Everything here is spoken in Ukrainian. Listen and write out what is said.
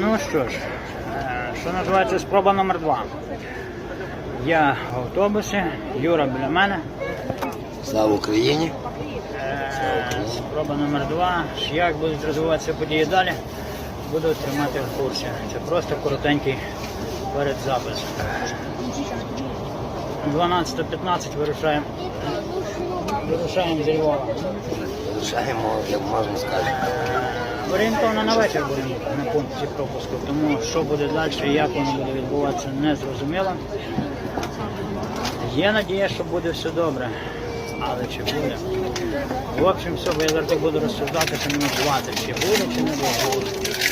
Ну що ж, е, що називається спроба номер два. Я в автобусі, Юра біля мене. Слава Україні! Е, Спроба номер два. Як будуть розвиватися події далі, буду тримати в курсі. Це просто коротенький передзапис. 12.15 вирушаємо. Вирушаємо зі Львова. Вирушаємо, як можна сказати. Орієнтовно на вечір будемо на пункті пропуску, тому що буде далі як воно буде відбуватися, не зрозуміло. Є надія, що буде все добре, але чи буде? В общем, все, бо я завжди буду розсуждати, що минут 20, чи буде, чи не буде.